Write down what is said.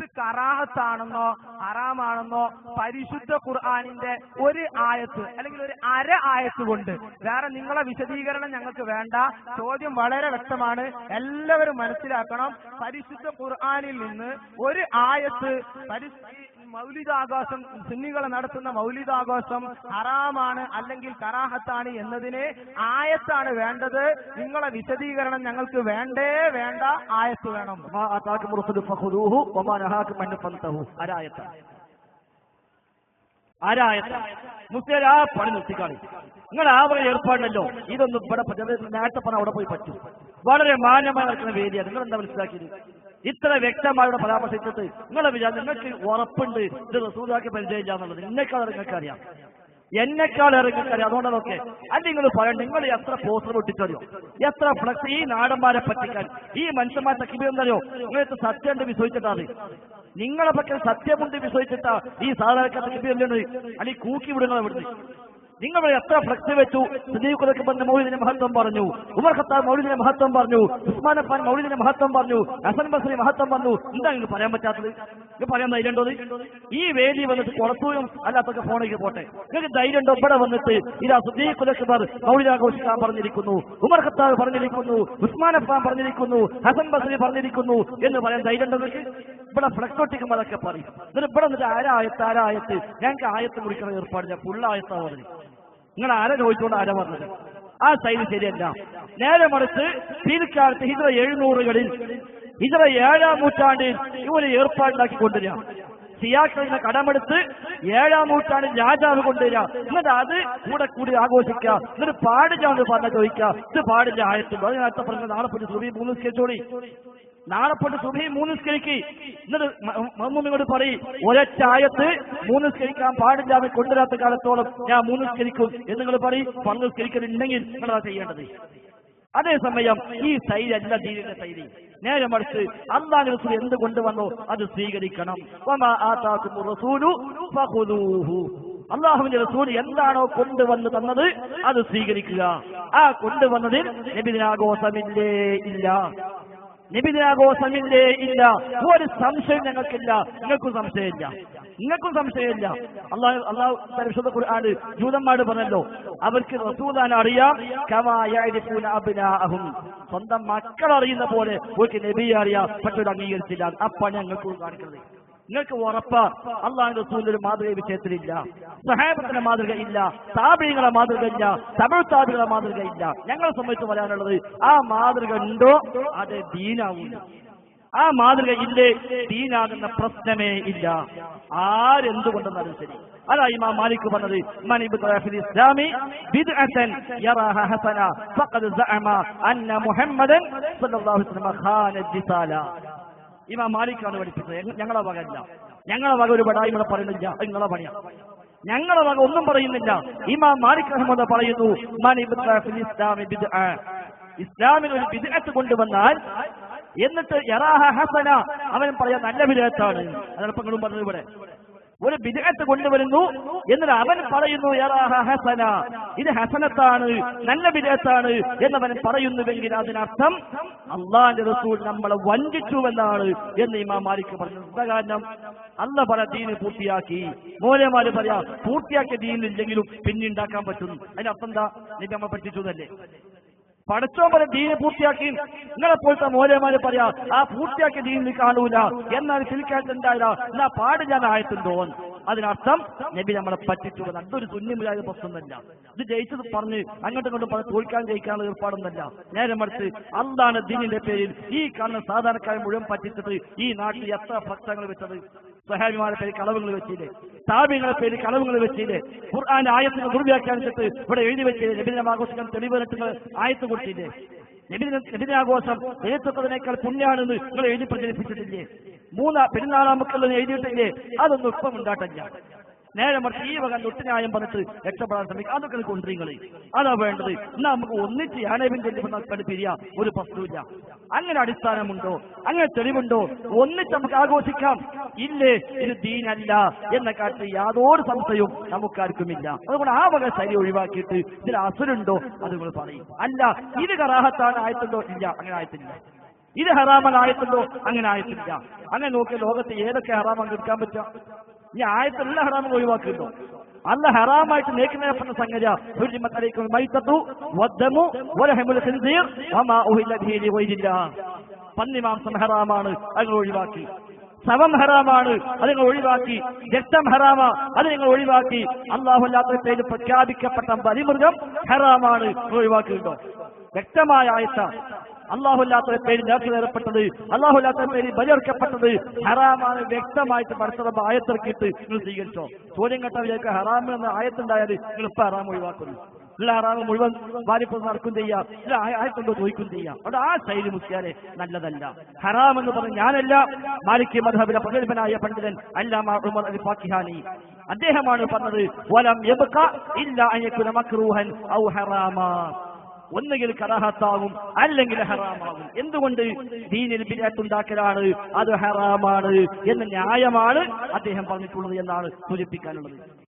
ഇത് കറാഹത്താണെന്നോ ഹറാമാണെന്നോ പരിശുദ്ധ ഖുർആാനിന്റെ ഒരു ആയത്ത് അല്ലെങ്കിൽ ഒരു അര ആയത്ത് കൊണ്ട്. വേറെ നിങ്ങളെ വിശദീകരണം ഞങ്ങൾക്ക് വേണ്ട. ചോദ്യം വളരെ വ്യക്തമാണ്. എല്ലാവരും മനസ്സിലാക്കണം. പരിശുദ്ധ ഖുർആാനിൽ നിന്ന് ഒരു ആയത്ത് പരിശു ഈ മൗലികാഘോഷം സുന്നികൾ നടത്തുന്ന മൗലികാഘോഷം ഹറാമാണ് അല്ലെങ്കിൽ കറാഹത്താണ് എന്നതിന് ആയത്താണ് വേണ്ടത്. നിങ്ങളെ വിശദീകരണം ഞങ്ങൾക്ക് വേണ്ടേ വേണ്ട ആയത്ത് വേണം. ആ പണി നിർത്തിക്കാളി നിങ്ങൾ ആ വക ഏർപ്പാടല്ലോ ഇതൊന്നും ഇവിടെ നേരത്തെ പറഞ്ഞ അവിടെ പോയി പറ്റും. വളരെ മാന്യമായി നടക്കുന്ന വേദിയാണ്. നിങ്ങൾ എന്താ മനസ്സിലാക്കിയത്? ഇത്ര വ്യക്തമായി ഇവിടെ പരാമർശിച്ചിട്ട് നിങ്ങളെ വിചാരം നിങ്ങൾക്ക് ഉറപ്പുണ്ട് ഇത് റസൂലാക്കി പരിചയമില്ല എന്നുള്ളത് എന്നെക്കാൾ നിങ്ങൾക്ക് അറിയാം എന്നെക്കാൾ ഇറങ്ങിക്കറിയാം അതുകൊണ്ടതൊക്കെ അത് നിങ്ങൾ പറയാം നിങ്ങൾ എത്ര പോസ്റ്റർ ഒട്ടിച്ചറിയോ എത്ര ഫ്ലക്സ് ഈ നാടന്മാരെ പറ്റിക്കാൻ ഈ മനുഷ്യന്മാരെ തക്കിബിയെന്നറിയോ നിങ്ങൾക്ക് സത്യം ഉണ്ട് വിശ്വസിച്ചിട്ടാണ്. നിങ്ങളെ പക്കൽ സത്യമുണ്ട് വിശ്വസിച്ചിട്ടാ ഈ സാധാരണക്കാർ തക്കിബിയല്ലുണ്ട് അല്ലെങ്കിൽ കൂക്കി വിടുന്നത് നിങ്ങൾ എത്ര ഫ്ലക്സ് വെച്ചു? സുദീഖുലക്ക് പറഞ്ഞ മൗലിദിന്റെ മഹത്വം പറഞ്ഞു. ഉമർ ഖത്താബ് മൗലിദിന്റെ മഹത്വം പറഞ്ഞു. ഉസ്മാൻ അഫാൻ മൗലിദിന്റെ മഹത്വം പറഞ്ഞു. ഹസൻ ബസ്രി മഹത്വം പറഞ്ഞു. എന്താ നിങ്ങൾക്ക് പറയാൻ പറ്റാത്തത്? നിങ്ങൾക്ക് പറയാൻ ധൈര്യമുണ്ടോ ഈ വേദി വന്നിട്ട് കുറച്ചും അല്ലാത്തൊക്കെ ഫോണിലേക്ക് പോട്ടെ. നിങ്ങൾക്ക് ധൈര്യമുണ്ടോ? ഇവിടെ വന്നിട്ട് ഇതാ സുദീഖുലക്ക് മൗലിദ് ആഘോഷിക്കാൻ പറഞ്ഞിരിക്കുന്നു. ഉമർ ഖത്താബ് പറഞ്ഞിരിക്കുന്നു. ഉസ്മാൻ അഫാൻ പറഞ്ഞിരിക്കുന്നു. ഹസൻ ബസ്രി പറഞ്ഞിരിക്കുന്നു. എന്ന് പറയാൻ ധൈര്യമുണ്ടോ നിങ്ങൾക്ക്? ഇവിടെ ഫ്ലക്സ് ഒട്ടിക്കുമ്പോൾ അതൊക്കെ പറയും. ഇവിടെ വന്നിട്ട് ആരായത്ത് ആരായത്ത് ഞങ്ങൾക്ക് ആയത്ത് കുറിക്കുന്ന ഏർപ്പാടില്ല ഫുള്ളായത്താ പറഞ്ഞു നിങ്ങൾ ആരെ ചോദിച്ചുകൊണ്ട് ആരാ പറഞ്ഞത്? ആ സൈഡ് ശരിയല്ല. നേരെ മറിച്ച് പിൽക്കാലത്ത് ഹിജറ എഴുന്നൂറുകളിൽ ഹിജറ ഏഴാം നൂറ്റാണ്ടിൽ ഇവർ ഏർപ്പാടുണ്ടാക്കി കൊണ്ടുവരിക സിയാക്കളിനെ കടമെടുത്ത് ഏഴാം നൂറ്റാണ്ടിൽ രാജാവ് കൊണ്ടുവരിക. എന്നിട്ട് അത് കൂടെ കൂടി ആഘോഷിക്കുക. എന്നിട്ട് പാടില്ല എന്ന് പറഞ്ഞ ചോദിക്കുക. ഇത് പാടില്ല ആയത്തുണ്ടോ അത് നേരത്തെ പറഞ്ഞ നാളെ പോയി സുബി മൂന്ന് സ്കെച്ചോടി നാളെ പോയിട്ട് സുബി മൂന്ന് സ്കരിക്ക് എന്നിട്ട് മമ്മൂമിയോട് പറയും ഒരൊറ്റ ആയത്ത് മൂന്ന് സ്കരിക്കാൻ പാടില്ല അവർ കൊണ്ടുവരാത്ത കാലത്തോളം ഞാൻ മൂന്ന് സ്കരിക്കും എന്ന് നിങ്ങൾ പറയും. പങ്ക് സ്കരിക്കുന്നുണ്ടെങ്കിൽ നിങ്ങളതാ ചെയ്യേണ്ടത്. അതേസമയം ഈ ശൈലി അല്ല ദീനിന്റെ ശൈലി. നേരെ മറിച്ച് അള്ളാഹ് റസൂൽ എന്ത് കൊണ്ടുവന്നോ അത് സ്വീകരിക്കണം. അള്ളാഹുവിന്റെ റസൂൽ എന്താണോ കൊണ്ടുവന്ന് തന്നത് അത് സ്വീകരിക്കുക. ആ കൊണ്ടുവന്നതിൽ നബിദിനാഘോഷമില്ലേ? ഇല്ല. നിബിദിനാഘോഷമില്ലേ? ഇല്ല. ഒരു സംശയം ഞങ്ങൾക്കില്ല. നിങ്ങൾക്കും സംശയമില്ല. നിങ്ങൾക്കും സംശയമില്ല. അള്ളാഹു അള്ളാഹു പരിശുദ്ധ ഖുർആന് ജൂതന്മാട് പറഞ്ഞല്ലോ. അവർക്ക് റസൂലാൻ അറിയാം. കമാ അഭിനാഹും സ്വന്തം മക്കൾ അറിയുന്ന പോലെ ഒരു നബിയെ അറിയാം. പക്ഷെ അംഗീകരിച്ചില്ല. അപ്പാണ് ഞങ്ങൾക്കും കാണിക്കുന്നത്. നിങ്ങൾക്ക് ഉറപ്പ്. അള്ളാഹു റസൂലിന്റെ ഒരു മാതൃക വിഷയത്തിലില്ല. സഹാബത്തിന്റെ മാതൃക ഇല്ല താപീകളെ മാതൃക ഇല്ല തമിഴ് മാതൃക ഇല്ല ഞങ്ങളെ സംബന്ധിച്ച് പറയാനുള്ളത് ആ മാതൃക ഉണ്ടോ? അത് ദീനാവൂല. ആ മാതൃക ഇല്ലേ? ദീനാകുന്ന പ്രശ്നമേ ഇല്ല. ആരെന്തുകൊണ്ടെന്നാലും ശരി അതാ ഇമാം മാലിക് പറഞ്ഞത് മനീബ് ഇസ്ലാമി ബിദ്അതൻ യറാഹ ഹസന ഫഖദ് സഅമ അന്ന മുഹമ്മദൻ സല്ലല്ലാഹു അലൈഹി വസല്ലം ഖാന ദിസാല ഇമാം മാലിക്കാണ് പഠിപ്പിച്ചത്. ഞങ്ങ- ഞങ്ങളെ വക അല്ല ഞങ്ങളെ വക ഒരു ബടായി ഇവിടെ പറയുന്നില്ല നിങ്ങളെ പണിയാ. ഞങ്ങളെ വക ഒന്നും പറയുന്നില്ല. ഇമാ മാലിക് അഹമ്മദ് പറയുന്നു ഇസ്ലാമിൽ ഒരു ബിദ്അത്ത് കൊണ്ടുവന്നാൽ എന്നിട്ട് യറാഹ ഹസന അവൻ പറയാൻ നല്ല വിധേയത്താണ് അതെളുപ്പങ്ങളും പറഞ്ഞു ഇവിടെ. ഒരു ബിദ്അത്ത് കൊണ്ടുവരുന്നു എന്നിട്ട് അവൻ പറയുന്നു ഹസന ഇത് ഹസനത്താണ് നല്ല ബിദ്അത്താണ് എന്നവൻ പറയുന്നുവെങ്കിൽ അതിനർത്ഥം അള്ളാന്റെ റസൂൽ നമ്മളെ വഞ്ചിച്ചുവെന്നാണ് എന്ന് ഇമാം മാലിക് പറഞ്ഞു കാരണം? അല്ല പല ദീന് പൂർത്തിയാക്കി. മോലമാര് പറയാ പൂർത്തിയാക്കിയ ദീനില്ലെങ്കിലും പിന്നെ ഉണ്ടാക്കാൻ പറ്റുന്നു. അതിനർത്ഥം എന്താ? നബി നമ്മൾ പറ്റിച്ചു എന്നല്ലേ? പടച്ചോൻ പോലെ ദീന് പൂർത്തിയാക്കി. നിങ്ങളെ പോലത്തെ മോലമാര് പറയാ ആ പൂർത്തിയാക്കിയ ദീനിൽ കാണൂല. എന്നാൽ ചിരിക്കാറ്റുണ്ടായില്ല എന്നാ പാട് ഞാൻ ആയത്തുണ്ടോ അതിനർത്ഥം നബി നമ്മളെ പറ്റിച്ചു അതൊരു തുന്നിമില്ലാതെ പ്രശ്നമല്ല ഇത് ജയിച്ചത് പറഞ്ഞ് അങ്ങോട്ടും ഇങ്ങോട്ടും പറഞ്ഞ് തോൽക്കാൻ ജയിക്കാനുള്ള ഏർപ്പാടൊന്നല്ല നേരെ മറിച്ച് അന്താണ് ദീനിന്റെ പേരിൽ ഈ കാണുന്ന സാധാരണക്കാരെ മുഴുവൻ പറ്റിച്ചിട്ട് ഈ നാട്ടിൽ എത്ര ഭക്തങ്ങൾ വെച്ചത്? സഹാബിമാരെ പേര് കളവുകൾ വെച്ചില്ലേ? താപികളെ പേര് കളവുകൾ വെച്ചില്ലേ? ഖുർആൻ ആയത്തിന് ദുർവ്യാഖ്യാനിച്ചിട്ട് ഇവിടെ എഴുതി വെച്ചില്ലേ? നബിദിനം ആഘോഷിക്കാൻ തെളിവ് ആയത്ത് കൊടുത്തില്ലേ? നബിദിന നബിദിനാഘോഷം എഴുത്തുന്നതിനേക്കാൾ പുണ്യാണെന്ന് നിങ്ങൾ എഴുതി പ്രചരിപ്പിച്ചിട്ടില്ലേ? മൂന്നാ പെരുന്നാളാമക്കല്ലെന്ന് എഴുതിയിട്ടില്ലേ? അതൊന്നും ഇപ്പം ഉണ്ടാട്ടില്ല നേരെ മറിച്ച് ഈ വക തൊട്ടിനായം പറഞ്ഞിട്ട് രക്ഷപ്പെടാൻ ശ്രമിക്കുക. അതൊക്കെ കൊണ്ടുവരിങ്ങൾ അതാ വേണ്ടത്. എന്നാ നമുക്ക് ഒന്നിച്ച് യാനേബിൻ ചെല്ലുമ്പോൾ പിരിയാ. ഒരു പ്രശ്നമില്ല അങ്ങനെ അടിസ്ഥാനമുണ്ടോ? അങ്ങനെ തെളിവുണ്ടോ? ഒന്നിച്ച് നമുക്ക് ആഘോഷിക്കാം. ഇല്ലേ? ഇത് ദീനല്ല എന്ന കാര്യത്തിൽ യാതൊരു സംശയവും നമുക്കാർക്കുമില്ല. അതുകൊണ്ട് ആ വക ശൈലി ഒഴിവാക്കിയിട്ട് ഇതിൽ അസുരുണ്ടോ അത് നിങ്ങൾ പറയും. അല്ല ഇത് കറാഹത്താണ് ആയത്തുണ്ടോ? ഇല്ല അങ്ങനെ ആയത്തില്ല. ഇത് ഹറാമൻ ആയത്തുണ്ടോ? അങ്ങനെ ആയത്തില്ല. അങ്ങനെ നോക്കിയ ലോകത്ത് ഏതൊക്കെ ഹറാമാണ് എടുക്കാൻ പറ്റുക? ഈ ആയത്തെല്ലാം ഹറാമം ഒഴിവാക്കുന്നു അല്ല ഹറാമായിട്ട് നേക്കുന്നതിനെ സംഗതി പന്നി ഖിൻസീർ വമാ ഹറാമാണ് അത് ഒഴിവാക്കി. സവം ഹറാമാണ് അത് നിങ്ങൾ ഒഴിവാക്കി. രക്തം ഹറാമ അത് നിങ്ങൾ ഒഴിവാക്കി. അള്ളാഹുല്ലാത്ത പേര് പ്രഖ്യാപിക്കപ്പെട്ട ബലിമൃഗം ഹറാമാണ് ഒഴിവാക്കിയിട്ടുണ്ടോ. വ്യക്തമായ ആയത്ത. അള്ളാഹുല്ലാത്ത പേര് നേർച്ചു നേരപ്പെട്ടത് അള്ളാഹുല്ലാത്ത പേര് ബലിയർക്കപ്പെട്ടത് ഹറാമാണ് വ്യക്തമായിട്ട് പഠിച്ചത് ആയത്തിറക്കിയിട്ട് നിങ്ങൾ സ്വീകരിച്ചോ. ചോദ്യം കേട്ടാൽ വിചാരിക്കുക ഹറാം എന്ന ആയത്തുണ്ടായാൽ നിങ്ങൾ ഇപ്പൊ ഹറാം ഒഴിവാക്കുന്നു. ഇല്ല ഹറാമ് മുഴുവൻ വാരിപ്പ് നടക്കും ചെയ്യാം. ഇല്ല ആയത്തുണ്ടോ ചോദിക്കും ചെയ്യാം. അവിടെ ആ ശൈലി മുസ്ലിയാരെ നല്ലതല്ല. ഹറാം എന്ന് പറഞ്ഞ് ഞാനല്ല മാലിക് മധബിലെ പ്രഗത്ഭനായ പണ്ഡിതൻ അല്ലാമ ഉമർ അദ്ദേഹമാണ് പറഞ്ഞത് വലം ഇല്ല മക്രൂഹൻ ഔ ഹറാമാ. ഒന്നുകിൽ കറാഹത്താകും അല്ലെങ്കിൽ ഹറാമാകും. എന്തുകൊണ്ട്? ദീനിൽ ബിരാത്തുണ്ടാക്കലാണ് അത് ഹറാമാണ് എന്ന ന്യായമാണ് അദ്ദേഹം പറഞ്ഞിട്ടുള്ളത് എന്നാണ് സൂചിപ്പിക്കാനുള്ളത്.